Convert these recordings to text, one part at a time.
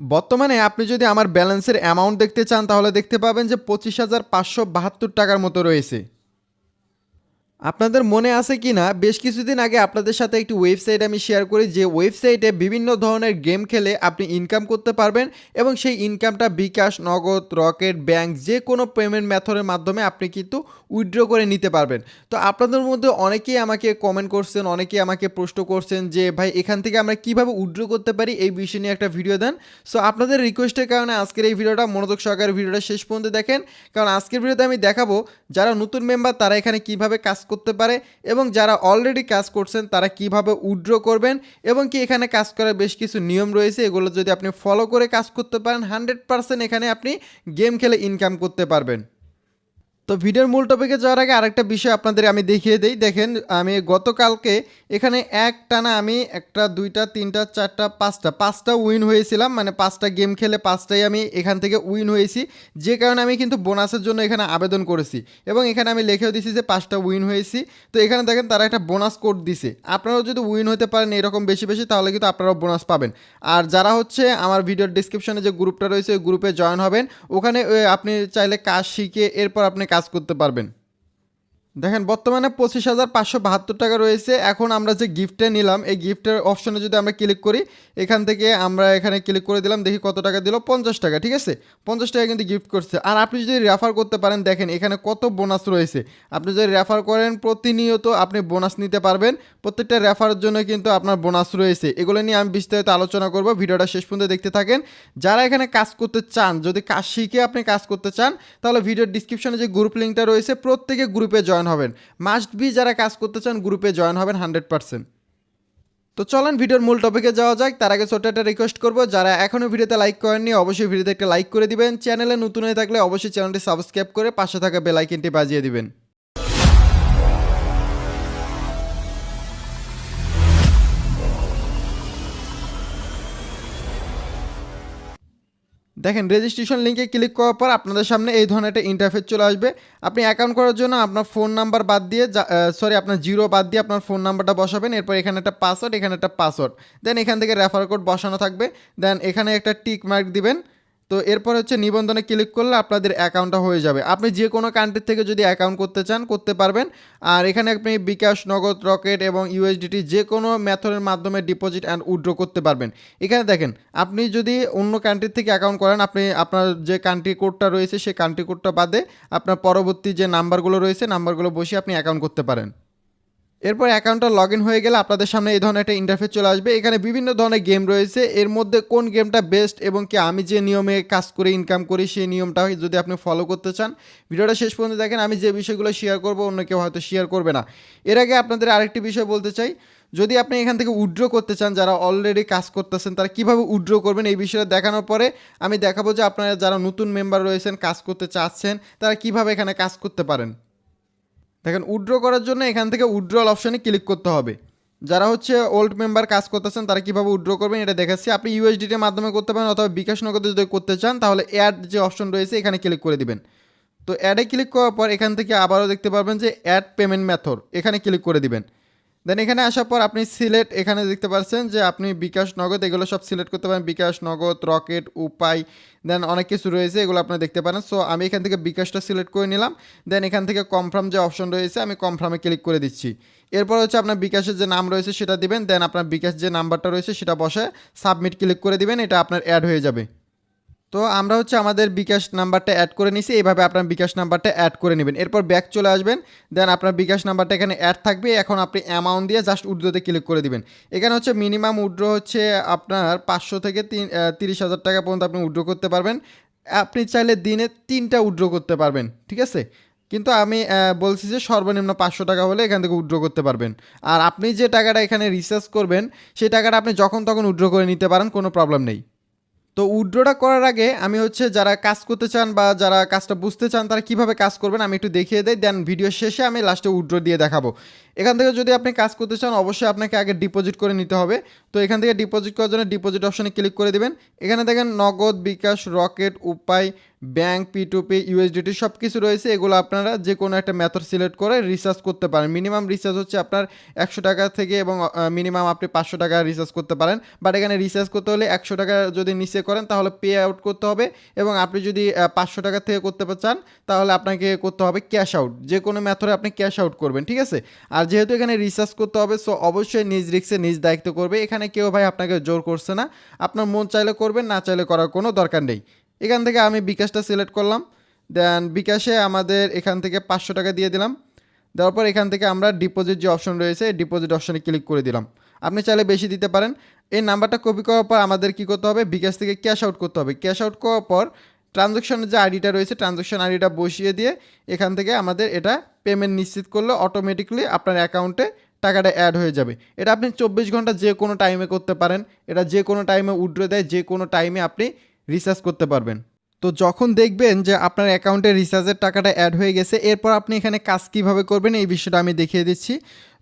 বর্তমানে আপনি যদি আমার ব্যালেন্সের অ্যামাউন্ট দেখতে চান, তাহলে দেখতে পাবেন যে পঁচিশ হাজার পাঁচশো বাহাত্তর টাকার মতো রয়েছে। আপনাদের মনে আছে কি না বেশ কিছুদিন আগে আপনাদের সাথে একটি ওয়েবসাইট আমি শেয়ার করি, যে ওয়েবসাইটে বিভিন্ন ধরনের গেম খেলে আপনি ইনকাম করতে পারবেন এবং সেই ইনকামটা বিকাশ, নগদ, রকেট ব্যাংক যে কোনো পেমেন্ট মেথডের মাধ্যমে আপনি কিন্তু উইথড্র করে নিতে পারবেন। তো আপনাদের মধ্যে অনেকেই আমাকে কমেন্ট করছেন, অনেকেই আমাকে প্রশ্ন করছেন যে, ভাই, এখান থেকে আমরা কীভাবে উইথড্র করতে পারি? এই বিষয় নিয়ে একটা ভিডিও দেন। সো আপনাদের রিকোয়েস্টের কারণে আজকের এই ভিডিওটা মনোযোগ সহকারে ভিডিওটা শেষ পর্যন্ত দেখেন। কারণ আজকের ভিডিওতে আমি দেখাবো, যারা নতুন মেম্বার তারা এখানে কীভাবে কাজ করতে পারে এবং যারা অলরেডি কাজ করছেন, তারা কীভাবে উইড্র করবেন এবং কি এখানে কাজ করার বেশ কিছু নিয়ম রয়েছে, এগুলো যদি আপনি ফলো করে কাজ করতে পারেন হান্ড্রেড এখানে আপনি গেম খেলে ইনকাম করতে পারবেন। তো ভিডিওর মূল টপিকে যাওয়ার আগে আরেকটা বিষয় আপনাদের আমি দেখিয়ে দিই। দেখেন, আমি গতকালকে এখানে এক টানা আমি একটা, দুইটা, তিনটা, চারটা, পাঁচটা পাঁচটা উইন হয়েছিলাম। মানে পাঁচটা গেম খেলে পাঁচটাই আমি এখান থেকে উইন হয়েছি। যে কারণে আমি কিন্তু বোনাসের জন্য এখানে আবেদন করেছি এবং এখানে আমি লিখেও দিছি যে পাঁচটা উইন হয়েছি। তো এখানে দেখেন, তারা একটা বোনাস কোড দিছে। আপনারাও যদি উইন হতে পারেন এরকম বেশি বেশি, তাহলে কিন্তু আপনারাও বোনাস পাবেন। আর যারা হচ্ছে আমার ভিডিওর ডিসক্রিপশনে যে গ্রুপটা রয়েছে, ওই গ্রুপে জয়েন হবেন। ওখানে আপনি চাইলে কাজ শিখে এরপর আপনি কাজ করতে পারবেন। দেখেন, বর্তমানে পঁচিশ হাজার পাঁচশো বাহাত্তর টাকা রয়েছে। এখন আমরা যে গিফটটা নিলাম, এই গিফটের অপশনে যদি আমরা ক্লিক করি, এখান থেকে আমরা এখানে ক্লিক করে দিলাম, দেখি কত টাকা দিল, পঞ্চাশ টাকা, ঠিক আছে? পঞ্চাশ টাকা কিন্তু গিফট করছে। আর আপনি যদি রেফার করতে পারেন, দেখেন এখানে কত বোনাস রয়েছে। আপনি যদি রেফার করেন, প্রতিনিয়ত আপনি বোনাস নিতে পারবেন। প্রত্যেকটা রেফারের জন্য কিন্তু আপনার বোনাস রয়েছে। এগুলো নিয়ে আমি বিস্তারিত আলোচনা করব, ভিডিওটা শেষ পর্যন্ত দেখতে থাকেন। যারা এখানে কাজ করতে চান, যদি কাজ শিখে আপনি কাজ করতে চান, তাহলে ভিডিওর ডিসক্রিপশনে যে গ্রুপ লিঙ্কটা রয়েছে, প্রত্যেকে গ্রুপে জয়েন হবেন। মাস্ট বি যারা কাজ করতে চান গ্রুপে জয়েন হবেন হান্ড্রেড পার্সেন্ট তো চলেন, ভিডিওর মূল টপিকে যাওয়া যাক। তার আগে ছোট্ট একটা রিকোয়েস্ট করব। যারা এখনও ভিডিওতে লাইক করেননি, অবশ্যই ভিডিওতে একটা লাইক করে দিবেন। চ্যানেলে নতুন হয়ে থাকলে অবশ্যই চ্যানেলটি সাবস্ক্রাইব করে পাশে থাকা বেলাইকিনটি বাজিয়ে দিবেন। দেখেন রেজিস্ট্রেশন লিঙ্কে ক্লিক করার পর আপনাদের সামনে এই ধরনের একটা ইন্টারফেস চলে আসবে। আপনি অ্যাকাউন্ট করার জন্য আপনার ফোন নাম্বার বাদ দিয়ে সরি আপনার জিরো বাদ দিয়ে আপনার ফোন নাম্বারটা বসাবেন। এরপর এখানে একটা পাসওয়ার্ড এখানে একটা পাসওয়ার্ড দেন এখান থেকে রেফার কোড বসানো থাকবে। দেন এখানে একটা টিক মার্ক দিবেন। তো এরপর হচ্ছে নিবন্ধনে ক্লিক করলে আপনাদের অ্যাকাউন্টটা হয়ে যাবে। আপনি যে কোনো কান্ট্রি থেকে যদি অ্যাকাউন্ট করতে চান, করতে পারবেন। আর এখানে আপনি বিকাশ, নগদ, রকেট এবং ইউএসডিটি যে কোনো মেথডের মাধ্যমে ডিপোজিট অ্যান্ড উইথড্র করতে পারবেন। এখানে দেখেন, আপনি যদি অন্য কান্ট্রি থেকে অ্যাকাউন্ট করেন, আপনি আপনার যে কান্ট্রি কোডটা রয়েছে, সেই কান্ট্রি কোডটা বাদে আপনার পরবর্তী যে নাম্বারগুলো রয়েছে নাম্বারগুলো বসিয়ে আপনি অ্যাকাউন্ট করতে পারেন। এরপর অ্যাকাউন্টটা লগ ইন হয়ে গেলে আপনাদের সামনে এই ধরনের একটা ইন্টারফেস চলে আসবে। এখানে বিভিন্ন ধরনের গেম রয়েছে। এর মধ্যে কোন গেমটা বেস্ট এবং কি আমি যে নিয়মে কাজ করে ইনকাম করি, সেই নিয়মটা যদি আপনি ফলো করতে চান। ভিডিওটা শেষ পর্যন্ত দেখেন। আমি যে বিষয়গুলো শেয়ার করব, অন্য কেউ হয়তো শেয়ার করবে না। এর আগে আপনাদের আরেকটি বিষয় বলতে চাই। যদি আপনি এখান থেকে উইথড্র করতে চান, যারা অলরেডি কাজ করতেছেন, তারা কীভাবে উইথড্র করবেন এই বিষয়টা দেখানোর পরে আমি দেখাবো যে আপনারা যারা নতুন মেম্বার রয়েছেন, কাজ করতে চাচ্ছেন, তারা কীভাবে এখানে কাজ করতে পারেন। দেখেন উইড্রো করার জন্য এখান থেকে উইড্রল অপশানে ক্লিক করতে হবে। যারা হচ্ছে ওল্ড মেম্বার কাজ করতেছেন, তারা কীভাবে উইড্র করবেন এটা দেখাচ্ছি। আপনি ইউএসডিটির মাধ্যমে করতে পারেন অথবা বিকাশ নগদে যদি করতে চান, তাহলে অ্যাড যে অপশন রয়েছে, এখানে ক্লিক করে দিবেন। তো অ্যাডে ক্লিক করার পর এখান থেকে আবারও দেখতে পারবেন যে অ্যাড পেমেন্ট মেথড এখানে ক্লিক করে দিবেন। দেন এখানে আসার পর আপনি সিলেক্ট এখানে দেখতে পাচ্ছেন যে আপনি বিকাশ, নগদ, এগুলো সব সিলেক্ট করতে পারেন। বিকাশ, নগদ রকেট উপায় দেন অনেক কিছু রয়েছে, এগুলো আপনি দেখতে পারেন। সো আমি এখান থেকে বিকাশটা সিলেক্ট করে নিলাম। দেন এখান থেকে কনফার্ম যে অপশন রয়েছে, আমি কনফার্মে ক্লিক করে দিচ্ছি। এরপর হচ্ছে আপনার বিকাশের যে নাম রয়েছে, সেটা দিবেন। দেন আপনার বিকাশ যে নাম্বারটা রয়েছে, সেটা বসে সাবমিট ক্লিক করে দিবেন। এটা আপনার অ্যাড হয়ে যাবে। তো আমরা হচ্ছে আমাদের বিকাশ নাম্বারটা অ্যাড করে নিছি এইভাবে আপনার বিকাশ নাম্বারটা অ্যাড করে নেবেন। এরপর ব্যাক চলে আসবেন দেন আপনার বিকাশ নাম্বারটা এখানে অ্যাড থাকবে, এখন আপনি অ্যামাউন্ট দিয়ে জাস্ট উড্রোতে ক্লিক করে দিবেন। এখানে হচ্ছে মিনিমাম উড্রো হচ্ছে আপনার পাঁচশো থেকে তিন তিরিশ হাজার টাকা পর্যন্ত আপনি উড্রো করতে পারবেন। আপনি চাইলে দিনে তিনটা উড্রো করতে পারবেন, ঠিক আছে? কিন্তু আমি বলছি যে সর্বনিম্ন পাঁচশো টাকা হলে এখান থেকে উড্রো করতে পারবেন। আর আপনি যে টাকাটা এখানে রিচার্জ করবেন, সেই টাকাটা আপনি যখন তখন উড্রো করে নিতে পারেন, কোনো প্রবলেম নেই। তো উইড্রোটা করার আগে আমি হচ্ছে যারা কাজ করতে চান বা যারা কাজটা বুঝতে চান তারা কীভাবে কাজ করবেন আমি একটু দেখিয়ে দেয় দেন ভিডিও শেষে আমি লাস্টে উইড্রো দিয়ে দেখাবো। এখান থেকে যদি আপনি কাজ করতে চান, অবশ্যই আপনাকে আগে ডিপোজিট করে নিতে হবে। তো এখান থেকে ডিপোজিট করার জন্য ডিপোজিট অপশনে ক্লিক করে দেবেন। এখানে দেখেন Nagad, bKash, Rocket, Upay bank P to P USDT সব কিছু রয়েছে। এগুলো আপনারা যে কোনো একটা মেথড সিলেক্ট করে রিচার্জ করতে পারেন। মিনিমাম রিচার্জ হচ্ছে আপনার একশো টাকা থেকে এবং মিনিমাম আপনি পাঁচশো টাকা রিচার্জ করতে পারেন। বাট এখানে রিচার্জ করতে হলে একশো টাকা যদি নিচে করেন, তাহলে পে আউট করতে হবে। এবং আপনি যদি পাঁচশো টাকা থেকে করতে চান, তাহলে আপনাকে করতে হবে ক্যাশ আউট যে কোনো মেথডে আপনি ক্যাশ আউট করবেন, ঠিক আছে? আর যেহেতু এখানে রিচার্জ করতে হবে সো অবশ্যই নিজ রিক্সে নিজ দায়িত্ব করবে। এখানে কেউ ভাই আপনাকে জোর করছে না। আপনার মন চাইলে করবেন, না চাইলে করার কোনো দরকার নেই। এখান থেকে আমি বিকাশটা সিলেক্ট করলাম। দেন বিকাশে আমাদের এখান থেকে পাঁচশো টাকা দিয়ে দিলাম। দেওয়ার পর এখান থেকে আমরা ডিপোজিট যে অপশন রয়েছে ডিপোজিট অপশনে ক্লিক করে দিলাম। আপনি চাইলে বেশি দিতে পারেন। এই নাম্বারটা কপি করার পর আমাদের কী করতে হবে? বিকাশ থেকে ক্যাশ আউট করতে হবে। ক্যাশ আউট করার পর ট্রানজ্যাকশনের যে আইডিটা রয়েছে ট্রানজ্যাকশন আইডিটা বসিয়ে দিয়ে এখান থেকে আমাদের এটা পেমেন্ট নিশ্চিত করলে অটোমেটিকলি আপনার অ্যাকাউন্টে টাকাটা অ্যাড হয়ে যাবে। এটা আপনি চব্বিশ ঘণ্টা যে কোনো টাইমে করতে পারেন। এটা যে কোনো টাইমে উড্রে দেয়, যে কোনো টাইমে আপনি রিচার্জ করতে পারবেন। তো যখন দেখবেন যে আপনার অ্যাকাউন্টে রিচার্জের টাকাটা অ্যাড হয়ে গেছে, এরপর আপনি এখানে কাজ কীভাবে করবেন এই বিষয়টা আমি দেখিয়ে দিচ্ছি।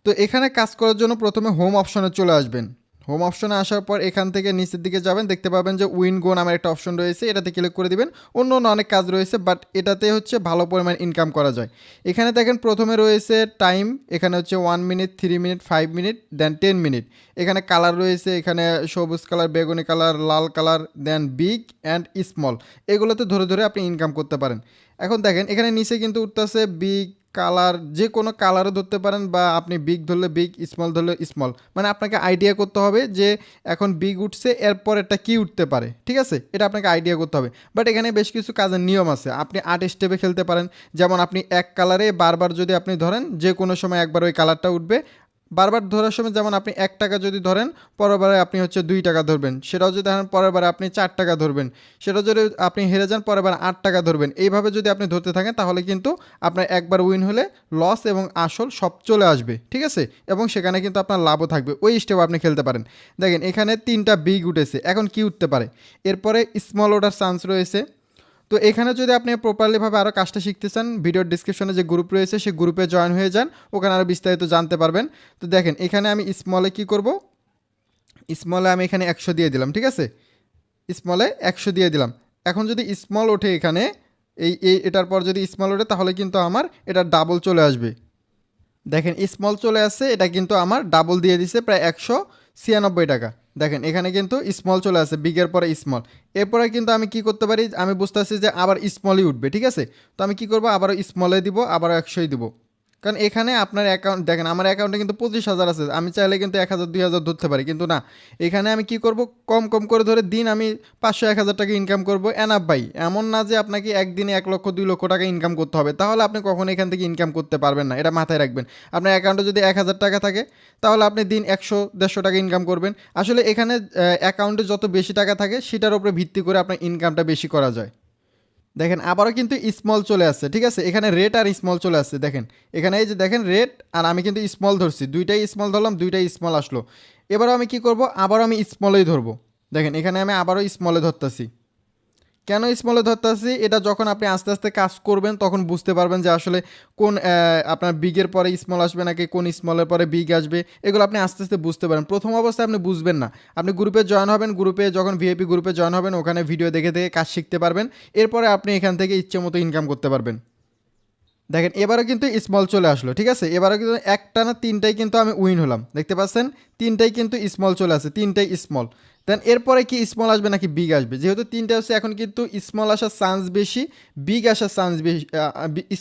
তো এখানে কাজ করার জন্য প্রথমে হোম অপশনে চলে আসবেন। হোম অপশনে আসার পর এখান থেকে নিচের দিকে যাবেন, দেখতে পাবেন যে উইন গো নামের একটা অপশন রয়েছে, এটাতে ক্লিক করে দিবেন। অন্য অন্য অনেক কাজ রয়েছে বাট এটাতে হচ্ছে ভালো পরিমাণ ইনকাম করা যায়। এখানে দেখেন প্রথমে রয়েছে টাইম এখানে হচ্ছে one minute three minute five minute then ten minute এখানে কালার রয়েছে, এখানে সবুজ কালার বেগুনি colour Lal colour then big and small এগুলোতে ধরে ধরে আপনি ইনকাম করতে পারেন। এখন দেখেন, এখানে নিচে কিন্তু উঠতেছে বিগ কালার, যে কোনো কালারও ধরতে পারেন বা আপনি বিগ ধরলে বিগ স্মল ধরলে স্মল মানে আপনাকে আইডিয়া করতে হবে যে এখন বিগ উঠছে, এরপর এটা কি উঠতে পারে, ঠিক আছে? এটা আপনাকে আইডিয়া করতে হবে। বাট এখানে বেশ কিছু কাজের নিয়ম আছে। আপনি আট স্টেপে খেলতে পারেন। যেমন আপনি এক কালারে বারবার যদি আপনি ধরেন, যে কোনো সময় একবার ওই কালারটা উঠবে বারবার ধরার সময় যেমন আপনি এক টাকা যদি ধরেন পরেরবারে আপনি হচ্ছে দুই টাকা ধরবেন। সেটাও যদি ধরেন, পরের বারে আপনি চার টাকা ধরবেন। সেটাও যদি আপনি হেরে যান, পরের বার আট টাকা ধরবেন। এইভাবে যদি আপনি ধরতে থাকেন, তাহলে কিন্তু আপনার একবার উইন হলে লস এবং আসল সব চলে আসবে। ঠিক আছে? এবং সেখানে কিন্তু আপনার লাভও থাকবে। ওই স্টেপ আপনি খেলতে পারেন। দেখেন, এখানে তিনটা বিগ উঠেছে। এখন কি উঠতে পারে? এরপরে স্মল ওঠার চান্স রয়েছে। তো এখানে যদি আপনি প্রপারলিভাবে আরও কাজটা শিখতে চান ভিডিওর ডিসক্রিপশনে যে গ্রুপ রয়েছে সেই গ্রুপে জয়েন হয়ে যান, ওখানে আরও বিস্তারিত জানতে পারবেন। তো দেখেন, এখানে আমি স্মলে কি করব? স্মলে আমি এখানে একশো দিয়ে দিলাম, ঠিক আছে? স্মলে একশো দিয়ে দিলাম। এখন যদি স্মল ওঠে এখানে, এই এই, এটার পর যদি স্মল ওঠে, তাহলে কিন্তু আমার এটা ডাবল চলে আসবে। দেখেন স্মল চলে আসছে, এটা কিন্তু আমার ডাবল দিয়ে দিছে, প্রায় একশো ছিয়ানব্বই টাকা। দেখেন, এখানে কিন্তু স্মল চলে আসে বিগের পরে স্মল এরপরে কিন্তু আমি কি করতে পারি? আমি বুঝতে পারছি যে আবার স্মলই উঠবে, ঠিক আছে? তো আমি কি করব? আবারও স্মলে দিব, আবারও একশোই দিব। কারণ এখানে আপনার অ্যাকাউন্ট দেখেন, আমার অ্যাকাউন্টে কিন্তু পঁচিশ হাজার আছে। আমি চাইলে কিন্তু এক হাজার, দুই হাজার ধরতে পারি, কিন্তু না। এখানে আমি কি করব? কম কম করে ধরে দিন আমি পাঁচশো, এক হাজার টাকা ইনকাম করব। এনাফ ভাই, এমন না যে আপনাকে একদিনে এক লক্ষ, দুই লক্ষ টাকা ইনকাম করতে হবে। তাহলে আপনি কখনো এখান থেকে ইনকাম করতে পারবেন না, এটা মাথায় রাখবেন। আপনার অ্যাকাউন্টে যদি এক হাজার টাকা থাকে, তাহলে আপনি দিন একশো, দেড়শো টাকা ইনকাম করবেন। আসলে এখানে অ্যাকাউন্টে যত বেশি টাকা থাকে, সেটার উপরে ভিত্তি করে আপনার ইনকামটা বেশি করা যায়। দেখেন, আবারও কিন্তু স্মল চলে আসছে, ঠিক আছে? এখানে রেড আর স্মল চলে আসছে, দেখেন। এখানে এই যে দেখেন রেড আর আমি কিন্তু স্মল ধরছি। দুইটাই স্মল ধরলাম, দুইটাই স্মল আসলো। এবারও আমি কি করব? আবারও আমি স্মলেই ধরবো। দেখেন, এখানে আমি আবারও স্মলে ধরতেছি। কেন স্মলে ধরতেছি? এটা যখন আপনি আস্তে আস্তে কাজ করবেন, তখন বুঝতে পারবেন যে আসলে কোন আপনার বিগের পরে স্মল আসবে নাকি কোন স্মলের পরে বিগ আসবে। এগুলো আপনি আস্তে আস্তে বুঝতে পারেন। প্রথম অবস্থায় আপনি বুঝবেন না। আপনি গ্রুপে জয়েন হবেন গ্রুপে যখন ভিআইপি গ্রুপে জয়েন হবেন, ওখানে ভিডিও দেখে দেখে কাজ শিখতে পারবেন। এরপরে আপনি এখান থেকে ইচ্ছে মতো ইনকাম করতে পারবেন। দেখেন, এবারও কিন্তু স্মল চলে আসলো, ঠিক আছে? এবারও কিন্তু একটা না তিনটাই কিন্তু আমি উইন হলাম, দেখতে পাচ্ছেন? তিনটাই কিন্তু স্মল চলে আসে, তিনটাই স্মল দেন এরপরে কি স্মল আসবে নাকি বিগ আসবে? যেহেতু তিনটা হচ্ছে এখন কিন্তু স্মল আসার চান্স বেশি বিগ আসার চান্স বেশি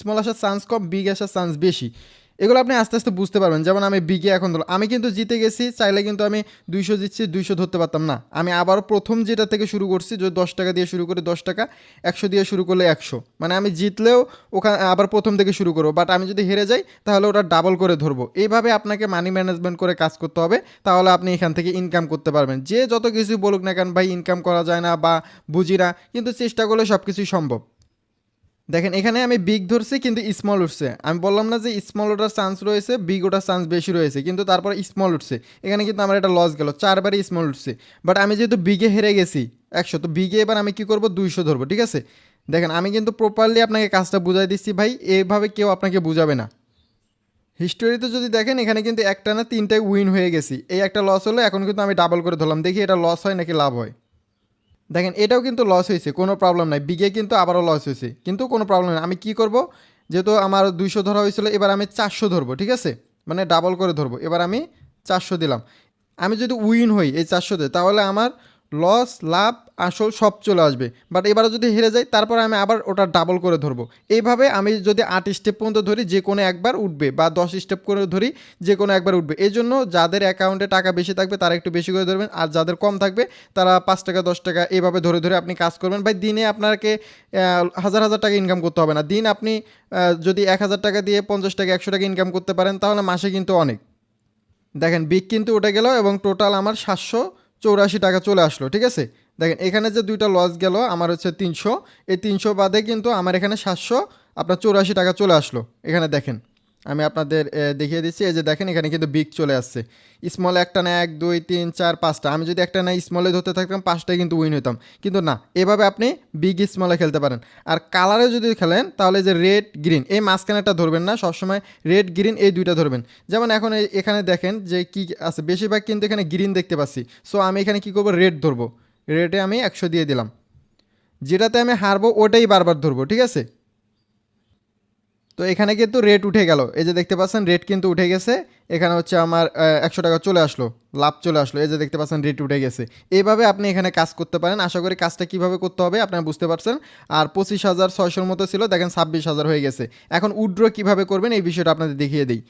স্মল আসার চান্স কম বিগ আসার চান্স বেশি। এগুলো আপনি আস্তে আস্তে বুঝতে পারবেন। যেমন আমি বিগে এখন ধরলাম। আমি কিন্তু জিতে গেছি, চাইলে কিন্তু আমি দুইশো জিতছি, দুইশো ধরতে পারতাম না। আমি আবার প্রথম যেটা থেকে শুরু করছি, যদি দশ টাকা দিয়ে শুরু করে, দশ টাকা, একশো দিয়ে শুরু করলে একশো। মানে আমি জিতলেও ওখানে, আবার প্রথম থেকে শুরু করব। বাট আমি যদি হেরে যাই, তাহলে ওটা ডাবল করে ধরবো। এইভাবে আপনাকে মানি ম্যানেজমেন্ট করে কাজ করতে হবে। তাহলে আপনি এখান থেকে ইনকাম করতে পারবেন। যে যত কিছু বলুক না কেন, ভাই ইনকাম করা যায় না বা বুঝি না, কিন্তু চেষ্টা করলে সব কিছুই সম্ভব। দেখেন, এখানে আমি বিগ ধরছি, কিন্তু স্মল উঠছে। আমি বললাম না যে স্মল ওঠার চান্স রয়েছে বিগ ওঠার চান্স বেশি রয়েছে, কিন্তু তারপরে স্মল উঠছে। এখানে কিন্তু আমার একটা লস গেল, চারবারই স্মল উঠছে। বাট আমি যেহেতু বিগে হেরে গেছি, একশো, তো বিগে এবার আমি কি করব? দুইশো ধরবো, ঠিক আছে? দেখেন, আমি কিন্তু প্রপারলি আপনাকে কাজটা বুঝাই দিচ্ছি ভাই এইভাবে কেউ আপনাকে বুঝাবে না। হিস্টোরিতে যদি দেখেন, এখানে কিন্তু একটা না তিনটায় উইন হয়ে গেছি। এই একটা লস হলো, এখন কিন্তু আমি ডাবল করে ধরলাম। দেখি এটা লস হয় নাকি লাভ হয়। দেখেন, এটাও কিন্তু লস হয়েছে, কোনো প্রবলেম নাই। বিগে কিন্তু আবারও লস হয়েছে, কিন্তু কোনো প্রবলেম নেই। আমি কি করব? যেহেতু আমার দুইশো ধরা হয়েছিল, এবার আমি চারশো ধরবো, ঠিক আছে? মানে ডাবল করে ধরবো, এবার আমি চারশো দিলাম। আমি যদি উইন হই এই চারশোতে, তাহলে আমার লস লাভ আসল সব চলে আসবে। বাট এবারে যদি হেরে যাই, তারপর আমি আবার ওটা ডাবল করে ধরবো। এইভাবে আমি যদি আট স্টেপ পর্যন্ত ধরি, যে কোনো একবার উঠবে বা দশ স্টেপ করে ধরি, যে কোনো একবার উঠবে। এই জন্য যাদের অ্যাকাউন্টে টাকা বেশি থাকবে, তারা একটু বেশি করে ধরবেন। আর যাদের কম থাকবে, তারা পাঁচ টাকা, দশ টাকা এইভাবে ধরে ধরে আপনি কাজ করবেন। ভাই, দিনে আপনাকে হাজার হাজার টাকা ইনকাম করতে হবে না। দিন আপনি যদি এক হাজার টাকা দিয়ে পঞ্চাশ টাকা, একশো টাকা ইনকাম করতে পারেন, তাহলে মাসে কিন্তু অনেক। দেখেন বিক কিন্তু উঠে গেল এবং টোটাল আমার সাতশো চৌরাশি টাকা চলে আসলো, ঠিক আছে? দেখেন, এখানে যে দুইটা লস গেল, আমার হচ্ছে তিনশো। এই তিনশো বাদে কিন্তু আমার এখানে সাতশো, আপনার চৌরাশি টাকা চলে আসলো। এখানে দেখেন, আমি আপনাদের দেখিয়ে দিচ্ছি, এই যে দেখেন, এখানে কিন্তু বিগ চলে আসছে। স্মল একটা না এক, দুই, তিন, চার, পাঁচটা। আমি যদি একটা না স্মলে ধরতে থাকতাম, পাঁচটায় কিন্তু উইন হইতাম। কিন্তু না, এভাবে আপনি বিগ স্মলে খেলতে পারেন। আর কালারে যদি খেলেন, তাহলে যে রেড গ্রিন এই মাঝখানেটা ধরবেন না, সবসময় রেড গ্রিন এই দুইটা ধরবেন। যেমন এখন এখানে দেখেন যে কি আছে, বেশিরভাগ কিন্তু এখানে গ্রিন দেখতে পাচ্ছি। সো আমি এখানে কি করব? রেড ধরবো। রেডে আমি একশো দিয়ে দিলাম। যেটাতে আমি হারবো ওটাই বারবার ধরবো, ঠিক আছে? তো এখানে কিন্তু রেট উঠে গেল। এই যে দেখতে পাচ্ছেন রেট কিন্তু উঠে গেছে। এখানে হচ্ছে আমার একশো টাকা চলে আসলো, লাভ চলে আসলো। এই যে দেখতে পাচ্ছেন রেট উঠে গেছে। এইভাবে আপনি এখানে কাজ করতে পারেন। আশা করি কাজটা কীভাবে করতে হবে আপনারা বুঝতে পারছেন। আর পঁচিশ হাজার ছয়শোর মতো ছিল, দেখেন ছাব্বিশ হাজার হয়ে গেছে। এখন উড্রো কীভাবে করবেন এই বিষয়টা আপনাদের দেখিয়ে দিই।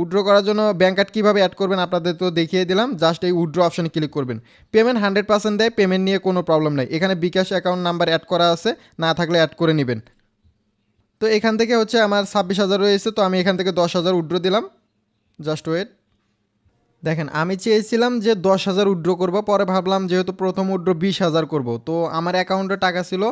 উড্রো করার জন্য ব্যাঙ্ক কার্ড কীভাবে অ্যাড করবেন আপনাদের তো দেখিয়ে দিলাম। জাস্ট এই উড্রো অপশানে ক্লিক করবেন। পেমেন্ট হান্ড্রেড পার্সেন্ট দেয় পেমেন্ট নিয়ে কোনো প্রবলেম নেই। এখানে বিকাশ অ্যাকাউন্ট নাম্বার অ্যাড করা আছে, না থাকলে অ্যাড করে নেবেন। তো এখান থেকে হচ্ছে আমার ছাব্বিশ হাজার রয়েছে, তো আমি এখান থেকে দশ হাজার উড্রো দিলাম। জাস্ট ওয়েট দেখেন, আমি চেয়েছিলাম যে দশ হাজার উড্রো করব, পরে ভাবলাম যেহেতু প্রথম উড্রো বিশ হাজার করব। তো আমার অ্যাকাউন্টে টাকা ছিল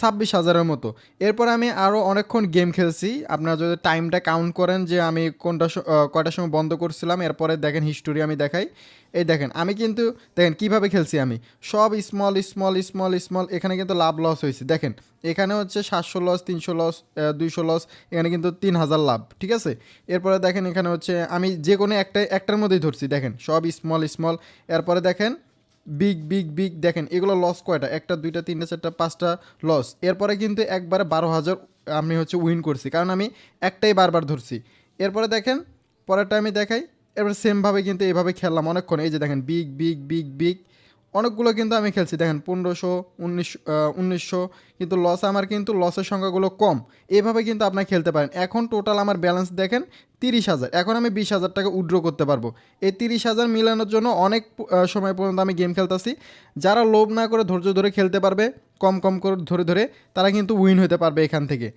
ছাব্বিশ হাজারের মতো। এরপর আমি আরও অনেকক্ষণ গেম খেলছি। আপনারা যদি টাইমটা কাউন্ট করেন যে আমি কোনটা কয়টার সময় বন্ধ করছিলাম, এরপরে দেখেন হিস্টোরি আমি দেখাই। এই দেখেন, আমি কিন্তু, দেখেন কীভাবে খেলছি আমি। সব স্মল স্মল স্মল স্মল এখানে কিন্তু লাভ লস হয়েছে। দেখেন, এখানে হচ্ছে সাতশো লস তিনশো লস দুইশো লস এখানে কিন্তু তিন হাজার লাভ, ঠিক আছে? এরপরে দেখেন এখানে হচ্ছে আমি যে কোনো একটা একটার মধ্যেই ধরছি। দেখেন, সব স্মল স্মল এরপরে দেখেন বিগ বিগ বিগ দেখেন, এগুলো লস কয়টা? একটা, দুইটা, তিনটা, চারটা, পাঁচটা লস এরপরে কিন্তু একবারে বারো হাজার আমি হচ্ছে উইন করছি। কারণ আমি একটাই বারবার ধরছি। এরপরে দেখেন, পরেরটা আমি দেখাই। এবার সেমভাবে কিন্তু এভাবে খেললাম অনেকক্ষণ। এই যে দেখেন বিগ বিগ বিগ বিগ অনেকগুলো কিন্তু আমি খেলছি। দেখেন, পনেরোশো উনিশশো উনিশশো, কিন্তু লস আমার কিন্তু লসের সংখ্যাগুলো কম। এভাবে কিন্তু আপনার খেলতে পারেন। এখন টোটাল আমার ব্যালেন্স দেখেন তিরিশ হাজার। এখন আমি বিশ হাজার টাকা উইড্রো করতে পারব। এই তিরিশ হাজার মিলানোর জন্য অনেক সময় পর্যন্ত আমি গেম খেলতেছি। যারা লোভ না করে ধৈর্য ধরে খেলতে পারবে, কম কম করে ধরে ধরে, তারা কিন্তু উইন হতে পারবে এখান থেকে।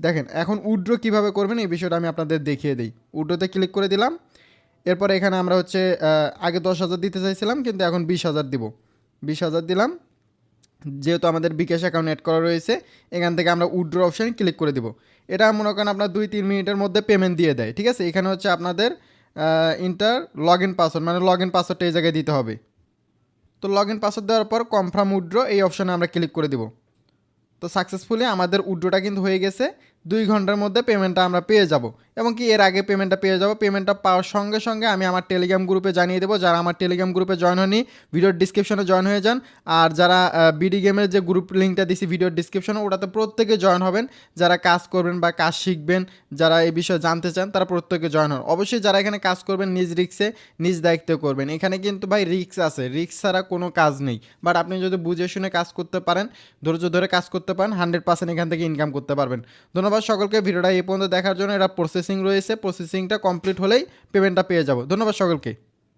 দেখেন, এখন উইড্রো কীভাবে করবেন এই বিষয়টা আমি আপনাদের দেখিয়ে দিই। উইড্রোতে ক্লিক করে দিলাম। এরপরে এখানে আমরা হচ্ছে আগে দশ হাজার দিতে চাইছিলাম, কিন্তু এখন বিশ হাজার দিব। বিশ হাজার দিলাম। যেহেতু আমাদের বিকাশ অ্যাকাউন্ট অ্যাড করা রয়েছে, এখান থেকে আমরা উড্রো অপশানে ক্লিক করে দিব। এটা মনে করেন আপনার দুই তিন মিনিটের মধ্যে পেমেন্ট দিয়ে দেয়, ঠিক আছে? এখানে হচ্ছে আপনাদের ইন্টার লগ ইন পাসওয়ার্ড মানে লগ ইন পাসওয়ার্ডটা এই জায়গায় দিতে হবে। তো লগ ইন পাসওয়ার্ড দেওয়ার পর কনফার্ম উড্রো এই অপশানে আমরা ক্লিক করে দিব। তো সাকসেসফুলি আমাদের উড্রোটা কিন্তু হয়ে গেছে। দুই ঘণ্টার মধ্যে পেমেন্টটা আমরা পেয়ে যাব। এবং কি এর আগে পেমেন্টটা পেয়ে যাব। পেমেন্টটা পাওয়ার সঙ্গে সঙ্গে আমি আমার টেলিগ্রাম গ্রুপে জানিয়ে দেবো। যারা আমার টেলিগ্রাম গ্রুপে জয়েন হয়নি ভিডিওর ডিসক্রিপশনে জয়েন হয়ে যান। আর যারা বিডি গেমের যে গ্রুপ লিঙ্কটা দিছি ভিডিওর ডিসক্রিপশনে ওটাতে প্রত্যেকে জয়েন হবেন। যারা কাজ করবেন বা কাজ শিখবেন, যারা এই বিষয়ে জানতে চান, তারা প্রত্যেকে জয়েন হন। অবশ্যই যারা এখানে কাজ করবেন, নিজ রিক্সে নিজ দায়িত্বে করবেন। এখানে কিন্তু ভাই রিক্স আছে। রিক্স ছাড়া কোনো কাজ নেই। বাট আপনি যদি বুঝে শুনে কাজ করতে পারেন, ধৈর্য ধরে কাজ করতে পারেন হান্ড্রেড পার্সেন্ট এখান থেকে ইনকাম করতে পারবেন। ধন্যবাদ সকলকে। ভিডিওটা এই পর্যন্ত দেখার জন্য। এটা প্রসেসিং রয়েছে প্রসেসিংটা কমপ্লিট হলেই পেমেন্টটা পেয়ে যাব। ধন্যবাদ সকলকে।